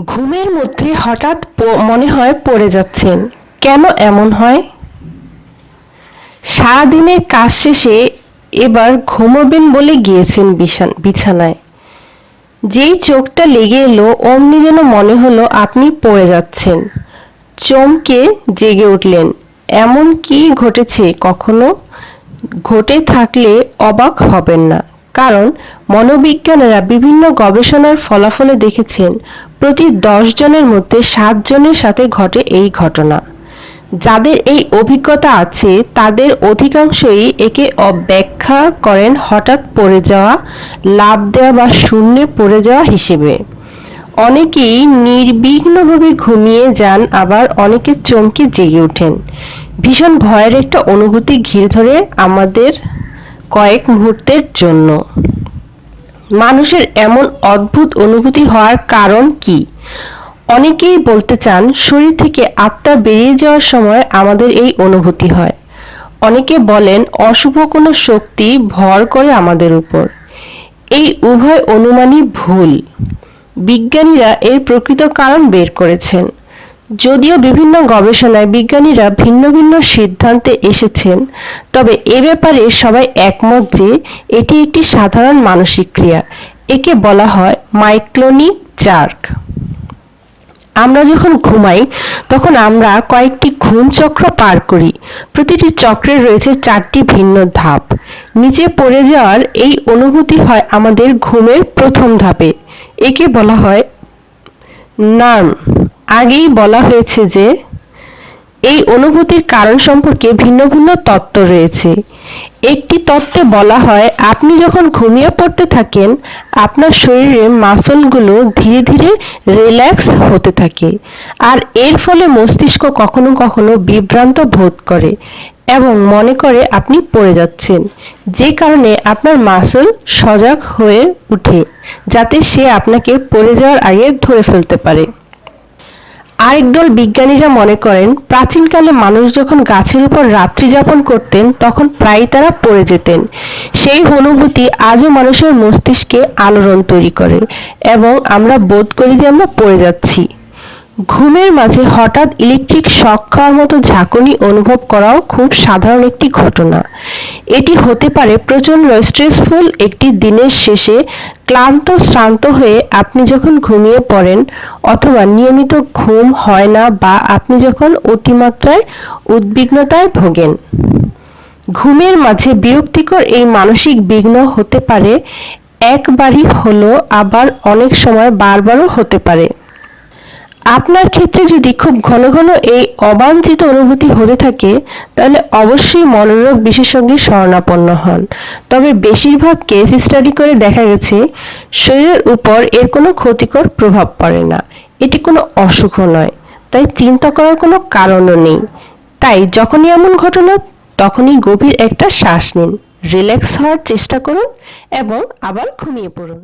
ঘুমের মধ্যে হঠাৎ মনে হয় পড়ে যাচ্ছেন। কেন এমন হয়? সারাদিনের কাজ শেষে এবার ঘুমোবেন বলে গিয়েছেন বিছান- বিছানায়। যেই চোখটা লেগে এলো, অমনি যেন মনে হলো আপনি পড়ে যাচ্ছেন। চমকে জেগে উঠলেন। এমন কি ঘটেছে কখনো? ঘটে থাকলে অবাক হবেন না। কারণ মনোবিজ্ঞানীরা বিভিন্ন গবেষণার ফলাফলে দেখেছেন, প্রতি দশ জনের মধ্যে সাত জনের সাথে ঘটে এই ঘটনা। যাদের এই অভিজ্ঞতা আছে, তাদের অধিকাংশই একে অব্যাখ্যা করেন হঠাৎ পড়ে যাওয়া, লাভ দেওয়া বা শূন্যে পড়ে যাওয়া হিসেবে। অনেকেই নির্বিঘ্নভাবে ঘুমিয়ে যান, আবার অনেকে চমকে জেগে ওঠেন। ভীষণ ভয়ের একটা অনুভূতি ঘিরে ধরে আমাদের কয়েক মুহূর্তের জন্য। মানুষের এমন অদ্ভুত অনুভূতি হওয়ার কারণ কি? অনেকেই বলতে চান, শরীর থেকে আত্মা বেরিয়ে যাওয়ার সময় আমাদের এই অনুভূতি হয়। অনেকে বলেন, অশুভ কোনো শক্তি ভর করে আমাদের উপর। এই উভয় অনুমানই ভুল। বিজ্ঞানীরা এর প্রকৃত কারণ বের করেছেন। যদিও বিভিন্ন গবেষণায় বিজ্ঞানীরা ভিন্ন ভিন্ন সিদ্ধান্তে এসেছেন, তবে এ ব্যাপারে সবাই একমত যে এটি একটি সাধারণ মানসিক ক্রিয়া। একে বলা হয় মাইক্লোনিক জার্ক। আমরা যখন ঘুমাই, তখন আমরা কয়েকটি ঘুম চক্র পার করি। প্রতিটি চক্রে রয়েছে চারটি ভিন্ন ধাপ। নিচে পড়ে যাওয়ার এই অনুভূতি হয় আমাদের ঘুমের প্রথম ধাপে। একে বলা হয় নার্ম। আগেই বলা হয়েছে যে, এই অনুভূতির কারণ সম্পর্কে ভিন্ন ভিন্ন তত্ত্ব রয়েছে। একটি তত্ত্বে বলা হয়, আপনি যখন ঘুমিয়ে পড়তে থাকেন, আপনার শরীরে মাসলগুলো ধীরে ধীরে রিল্যাক্স হতে থাকে আর এর ফলে মস্তিষ্ক কখনো কখনো বিভ্রান্ত বোধ করে এবং মনে করে আপনি পড়ে যাচ্ছেন, যে কারণে আপনার মাসল সজাগ হয়ে ওঠে, যাতে সে আপনাকে পড়ে যাওয়ার আগে ধরে ফেলতে পারে। আরেক দল বিজ্ঞানীরা মনে করেন, প্রাচীনকালে মানুষ যখন গাছের উপর রাত্রি যাপন করতেন, তখন প্রায় তারা পড়ে যেতেন। সেই অনুভূতি আজও মানুষের মস্তিষ্কে আলোড়ন তৈরি করে এবং আমরা বোধ করি যে আমরা পড়ে যাচ্ছি। ঘুমের মাঝে হঠাৎ ইলেকট্রিক শক খাওয়ার মতো ঝাঁকুনি অনুভব করাও খুব সাধারণ একটি ঘটনা। এটি হতে পারে প্রচণ্ড স্ট্রেসফুল একটি দিনের শেষে ক্লান্ত, শ্রান্ত হয়ে আপনি যখন ঘুমিয়ে পড়েন অথবা নিয়মিত ঘুম হয় না বা আপনি যখন অতিমাত্রায় উদ্বিগ্নতায় ভোগেন। ঘুমের মাঝে বিরক্তিকর এই মানসিক বিঘ্ন হতে পারে, একবারই হলো আবার অনেক সময় বারবারও হতে পারে। আপনার ক্ষেত্রে যদি খুব ঘন ঘন এই অবাঞ্ছিত অনুভূতি হতে থাকে, তাহলে অবশ্যই মনোরোগ বিশেষজ্ঞের শরণাপন্ন হন। তবে বেশিরভাগ কেস স্টাডি করে দেখা গেছে, শরীরের উপর এর কোনো ক্ষতিকর প্রভাব পড়ে না। এটি কোনো অসুখও নয়, তাই চিন্তা করার কোনো কারণও নেই। তাই যখনই এমন ঘটনা, তখনই গভীর একটা শ্বাস নিন, রিল্যাক্স হওয়ার চেষ্টা করুন এবং আবার ঘুমিয়ে পড়ুন।